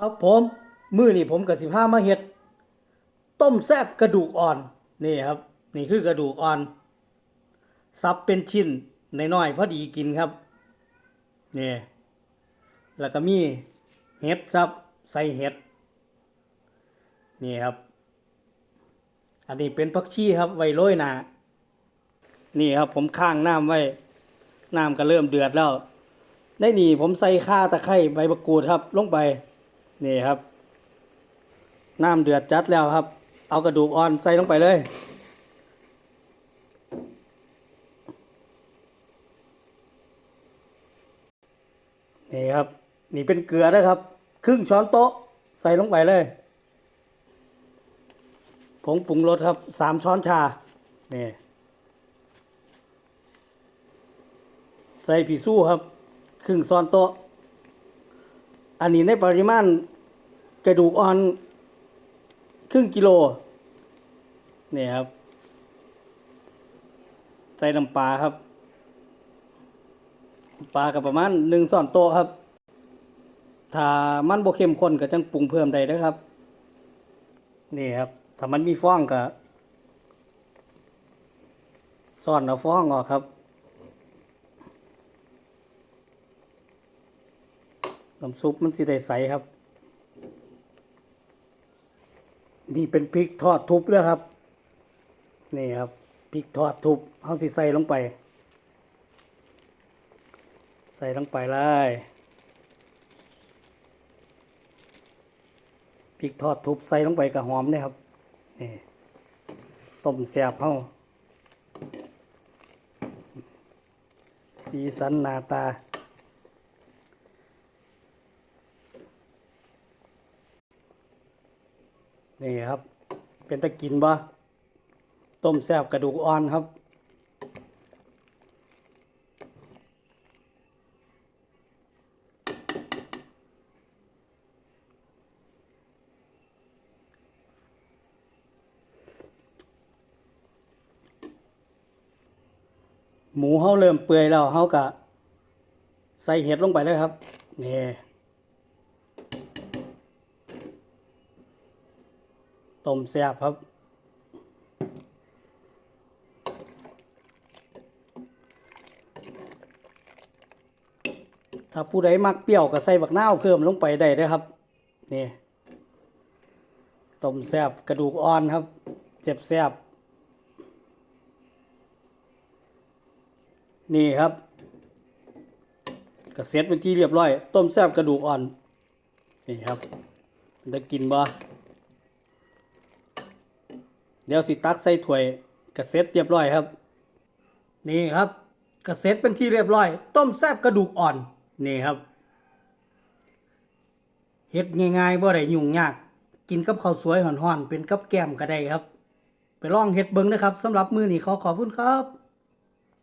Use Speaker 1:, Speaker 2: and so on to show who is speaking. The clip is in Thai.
Speaker 1: ครับผมมื้อนี้ผมกับสิพามาเฮ็ด ต้มแซบกระดูกอ่อนนี่ครับ นี่คือกระดูกอ่อนสับเป็นชิ้นน้อยๆพอดีกินครับนี่แล้วก็มีเห็ดซับใส่เห็ดนี่ครับ อันนี้เป็นผักชีครับ ไว้โรยหนานี่ครับ ผมข้างน้ำไว้น้ำก็เริ่มเดือดแล้ว ได้นี่ผมใส่ข่าตะไคร้ใบมะกรูดครับ ลงไป นี่ครับ น้ำเดือดจัดแล้วครับ เอากระดูกอ่อนใส่ลงไปเลย นี่ครับ นี่เป็นเกลือนะครับ ครึ่งช้อนโต๊ะใส่ลงไปเลย ผงปรุงรสครับสามช้อนชา นี่ ใส่ผีสู้ครับ ครึ่งช้อนโต๊ะ อันนี้ในปริมาณกระดูกอ่อนครึ่งกิโลนี่ครับ ใส่น้ำปลาครับปลากับประมาณหนึ่งส่อนโต๊ะครับ ถ้ามันบ่เข้มข้นก็จังปรุงเพิ่มได้เด้อครับ นี่ครับ ถ้ามันมีฟองก็ซ่อนเอาฟองออกครับ น้ำซุปมันสิได้ใสครับ นี่เป็นพริกทอดทุบแล้วครับ นี่ครับพริกทอดทุบเอาสิใส่ลงไป ใส่ลงไปเลยพริกทอดทุบใส่ลงไปกับหอมเนี่ยครับนี่ต้มแซ่บเฮาสีสันหน้าตา นี่ครับ เป็นตะกินบ่ต้มแซ่บกระดูกอ่อนครับ หมูเขาเริ่มเปื่อยแล้วเขากะใส่เห็ดลงไปเลยครับนี่ ต้มแซ่บครับ ถ้าผู้ใดมักเปรี้ยวก็ใส่บักนาวเพิ่มลงไปได้เด้ครับ นี่ต้มแซ่บกระดูกอ่อนครับ เจ็บแซ่บนี่ครับกระเซ็ตเป็นที่เรียบร้อย ต้มแซ่บกระดูกอ่อน นี่ครับได้กินบ่ เดี๋ยวสิตักใส่ถ้วยกระเซ็ตเรียบร้อยครับ นี่ครับกระเซ็ตเป็นที่เรียบร้อย ต้มแซ่บกระดูกอ่อนนี่ครับเฮ็ดง่ายๆบ่ได้ยุ่งยาก กินกับข้าวสวยห่อนๆเป็นกับแกล้มก็ได้ครับ ไปลองเฮ็ดเบิ่งนะครับสำหรับมื้อนี้ขอขอบคุณครับ